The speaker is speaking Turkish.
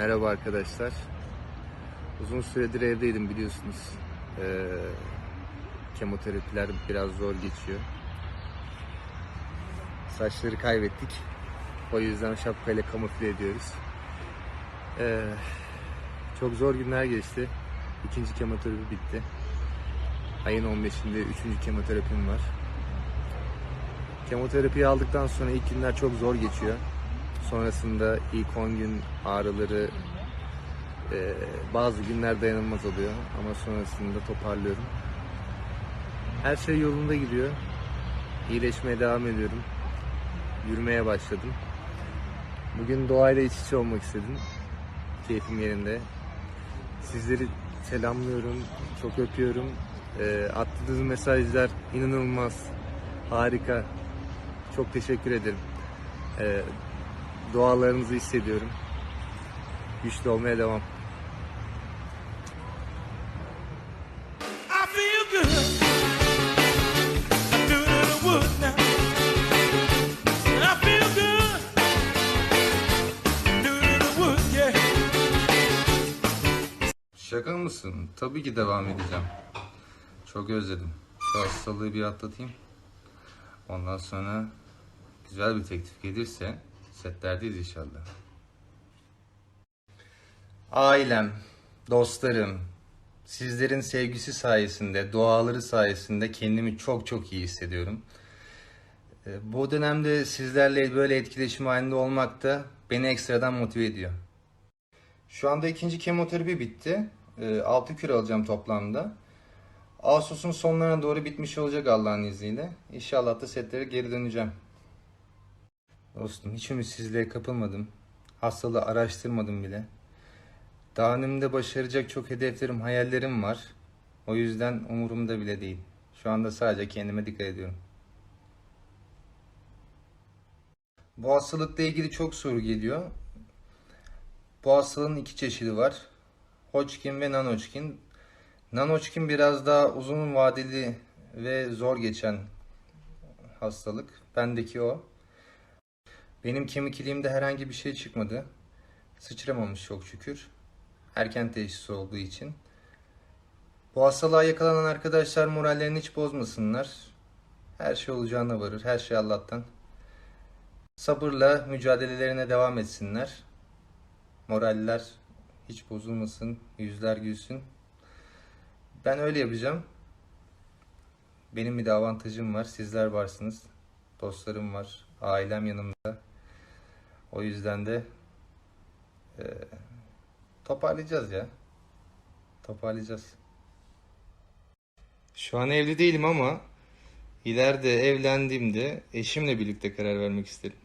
arkadaşlar. Uzun süredir evdeydim biliyorsunuz. Ee, kemoterapiler biraz zor geçiyor. Saçları kaybettik. O yüzden şapkayla kamufle ediyoruz. Ee, çok zor günler geçti. İkinci kemoterapi bitti. Ayın 15'inde üçüncü kemoterapim var. Kemoterapiyi aldıktan sonra ilk günler çok zor geçiyor. Sonrasında ilk 10 gün ağrıları e, bazı günler dayanılmaz oluyor ama sonrasında toparlıyorum. Her şey yolunda gidiyor. İyileşmeye devam ediyorum. Yürümeye başladım. Bugün doğayla iç içe olmak istedim. Keyfim yerinde. Sizleri selamlıyorum. Çok öpüyorum. E, attığınız mesajlar inanılmaz. Harika. Çok teşekkür ederim. E, dualarınızı hissediyorum. Güçlü olmaya devam. Şaka mısın? Tabii ki devam edeceğim. Çok özledim. Şu hastalığı bir atlatayım. Ondan sonra güzel bir teklif gelirse setlerdeyiz inşallah. Ailem, dostlarım, sizlerin sevgisi sayesinde, duaları sayesinde kendimi çok çok iyi hissediyorum. E, Bu dönemde sizlerle böyle etkileşim halinde olmak da beni ekstradan motive ediyor. Şu anda ikinci kemoterapi bitti. 6 kür alacağım toplamda. Ağustos'un sonlarına doğru bitmiş olacak Allah'ın izniyle. İnşallah da setlere geri döneceğim. Dostum hiç ümitsizliğe kapılmadım. Hastalığı araştırmadım bile. Daha önümde başaracak çok hedeflerim, hayallerim var. O yüzden umurumda bile değil. Şu anda sadece kendime dikkat ediyorum. Bu hastalıkla ilgili çok soru geliyor. Bu hastalığın iki çeşidi var. Hodgkin ve non-Hodgkin. Non-Hodgkin biraz daha uzun vadeli ve zor geçen hastalık. Bendeki o. Benim kemik iliğimde herhangi bir şey çıkmadı. Sıçramamış çok şükür. Erken teşhis olduğu için. Bu hastalığa yakalanan arkadaşlar morallerini hiç bozmasınlar. Her şey olacağına varır. Her şey Allah'tan. Sabırla mücadelelerine devam etsinler. Moraller hiç bozulmasın, yüzler gülsün. Ben öyle yapacağım. Benim bir de avantajım var. Sizler varsınız. Dostlarım var. Ailem yanımda. O yüzden de e, toparlayacağız ya. Toparlayacağız. Şu an evli değilim ama ileride evlendiğimde eşimle birlikte karar vermek isterim.